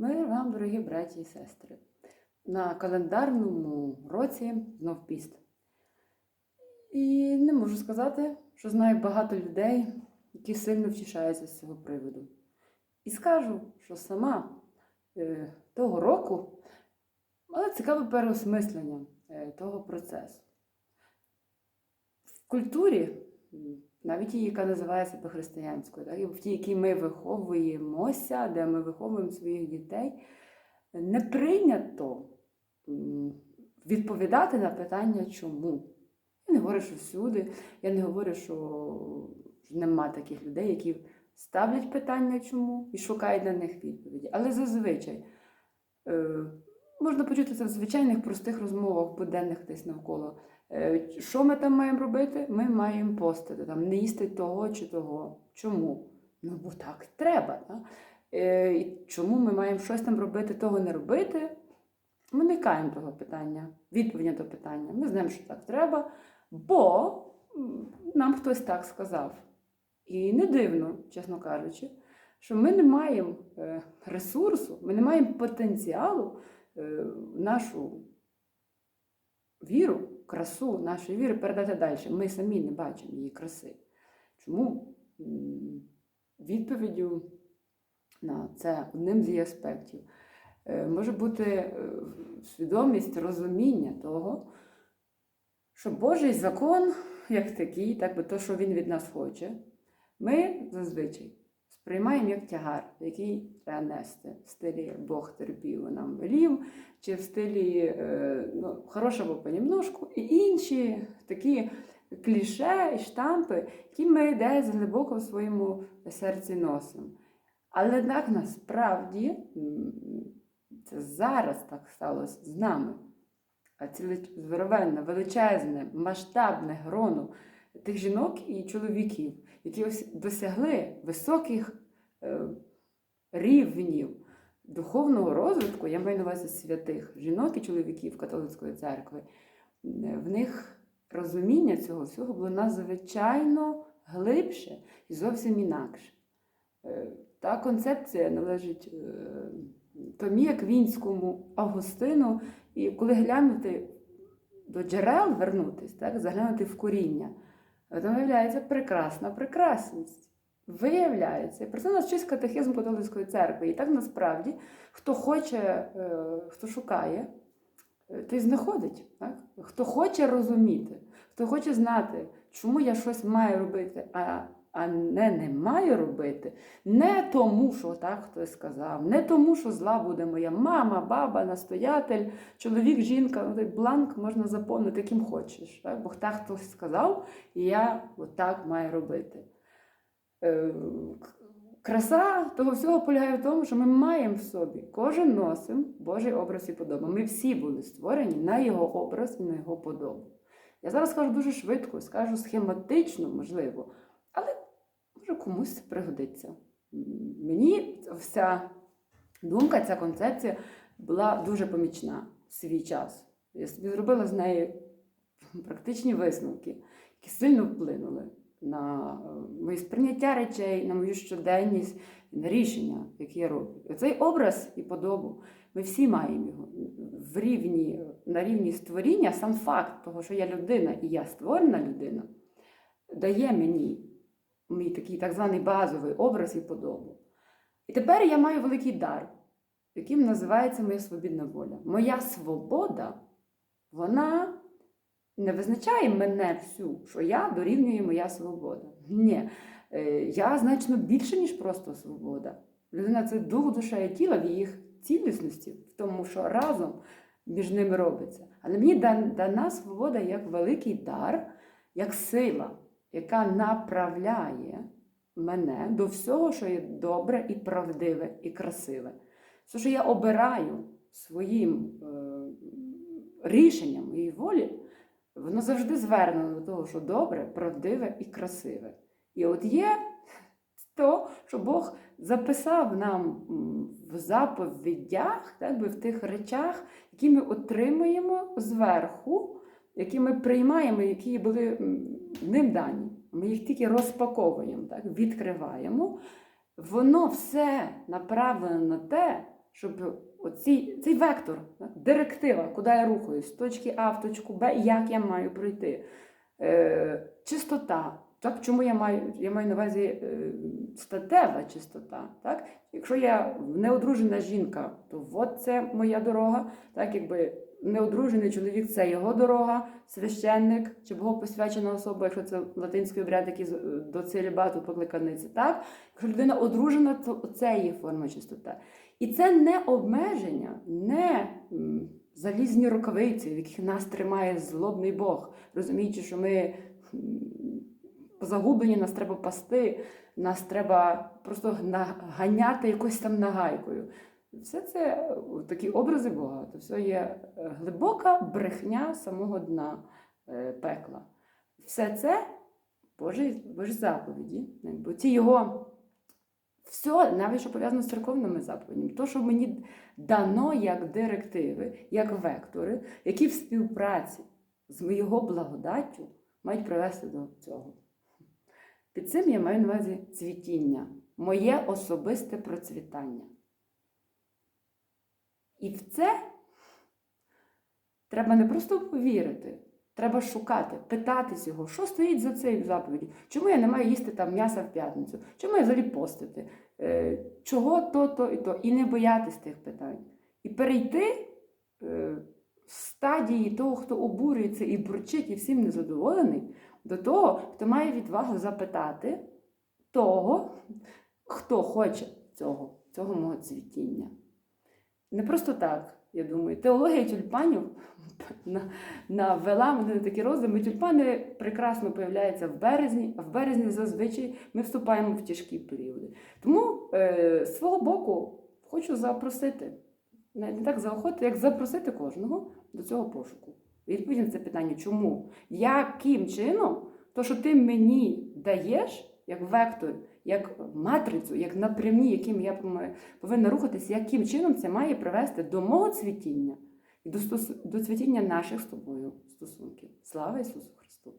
Мир вам, дорогі браті і сестри. На календарному році знов піст. І не можу сказати, що знаю багато людей, які сильно втішаються з цього приводу. І скажу, що сама е, того року мала цікаве переосмислення е, того процесу. В культурі, навіть тій, яка називає себе християнською, так, в тій, якій ми виховуємося, де ми виховуємо своїх дітей, не прийнято відповідати на питання чому. Я не говорю, що всюди, я не говорю, що нема таких людей, які ставлять питання чому і шукають на них відповіді. Але зазвичай е, можна почути це в звичайних простих розмовах, буденних десь навколо. Е, Що ми там маємо робити? Ми маємо постити, там, не їсти того чи того. Чому? Ну, бо так треба. Так? Е, і чому ми маємо щось там робити, того не робити? Ми уникаємо того питання, відповіді то питання. Ми знаємо, що так треба, бо нам хтось так сказав. І не дивно, чесно кажучи, що ми не маємо е, ресурсу, ми не маємо потенціалу нашу віру, красу нашої віри передати далі. Ми самі не бачимо її краси. Чому відповіддю на це одним з її аспектів е, може бути е, свідомість, розуміння того, що Божий закон, як такий, так би то, що він від нас хоче, ми зазвичай сприймаємо як тягар, який треба нести в стилі Бог терпів нам велів, чи в стилі е, ну, хорошого понемножку, і інші такі кліше і штампи, які ми десь глибоко в своєму серці носимо. Але так насправді це зараз так сталося з нами. А ціле здоровенне, величезне, масштабне гроно тих жінок і чоловіків, які ось досягли високих е, рівнів духовного розвитку, я маю на увазі святих жінок і чоловіків католицької церкви, е, в них розуміння цього всього було надзвичайно глибше і зовсім інакше. Е, Та концепція належить Томі Аквінському, Августину, і коли глянути до джерел вернутись, так, заглянути в коріння, виявляється прекрасна прекрасність. Виявляється, і про це нас вчить катехізм католицької церкви. І так насправді, хто хоче, хто шукає, е, той знаходить. Так? Хто хоче розуміти, хто хоче знати, чому я щось маю робити, а, а не не маю робити, не тому, що так хтось сказав, не тому, що зла буде моя мама, баба, настоятель, чоловік, жінка, ну, бланк можна заповнити ким хочеш. Так? Бо так хтось сказав, і я отак маю робити. Е, Краса того всього полягає в тому, що ми маємо в собі, кожен носим Божий образ і подобу. Ми всі були створені на його образ і на його подобу. Я зараз скажу дуже швидко, скажу схематично, можливо, комусь пригодиться. Мені вся думка, ця концепція була дуже помічна в свій час. Я собі зробила з неї практичні висновки, які сильно вплинули на е, моє сприйняття речей, на мою щоденність, на рішення, які я роблю. Цей образ і подобу, ми всі маємо його в рівні, на рівні створіння, сам факт того, що я людина і я створена людина, дає мені мій такий так званий базовий образ і подобу. І тепер я маю великий дар, яким називається моя свобідна воля. Моя свобода, вона не визначає мене всю, що я дорівнює моя свобода. Ні, Е, я значно більше, ніж просто свобода. Людина це дух, душа і тіло в їх цілісності, в тому, що разом між ними робиться. Але мені дана свобода як великий дар, як сила, яка направляє мене до всього, що є добре і правдиве, і красиве. Все, що я обираю своїм е, рішенням моєї волі, воно завжди звернено до того, що добре, правдиве і красиве. І от є то, що Бог записав нам в заповідях, так би в тих речах, які ми отримуємо зверху, які ми приймаємо, які були ним дані. Ми їх тільки розпаковуємо, так, відкриваємо. Воно все направлено на те, щоб оці, цей вектор, так, директива, куди я рухаюсь, з точки А в точку Б, як я маю пройти. Е, чистота. Так, чому я маю, я маю на увазі е, статева чистота. Так? Якщо я неодружена жінка, то от це моя дорога. Так, якби неодружений чоловік це його дорога, священник чи богопосвячена особа, якщо це латинський обряд, який з- до целібату покликаний, так. Якщо людина одружена, то це є форма чистота. І це не обмеження, не залізні рукавиці, в яких нас тримає злобний Бог, розуміючи, що ми загублені, нас треба пасти, нас треба просто наганяти якось там нагайкою. Все це е, такі образи Бога, це все є е, глибока брехня самого дна е, пекла. Все це Божі, Божі заповіді. Бо ці його все, навіть що пов'язано з церковними заповідями, то, що мені дано як директиви, як вектори, які в співпраці з його благодаттю мають привести до цього. Під цим я маю на увазі цвітіння, моє особисте процвітання. І в це треба не просто повірити, треба шукати, питатись його, що стоїть за цією заповіді. Чому я не маю їсти там м'яса в п'ятницю? Чому я взагалі постити? Е, чого то, то і то? І не боятись тих питань. І перейти е, з стадії того, хто обурюється і бурчить, і всім незадоволений, до того, хто має відвагу запитати того, хто хоче цього, цього мого цвітіння. Не просто так, я думаю. Теологія тюльпанів навела мене на такі роздуми. Тюльпани прекрасно появляються в березні, а в березні зазвичай ми вступаємо в тяжкі періоди. Тому е, з свого боку хочу запросити, не, не так заохотити, як запросити кожного до цього пошуку. Відповідь на це питання, чому? Яким чином то, що ти мені даєш, як вектор, як матрицю, як напрямні, яким я повинна рухатися, яким чином це має привести до мого цвітіння і до, цвітіння наших з тобою стосунків. Слава Ісусу Христу!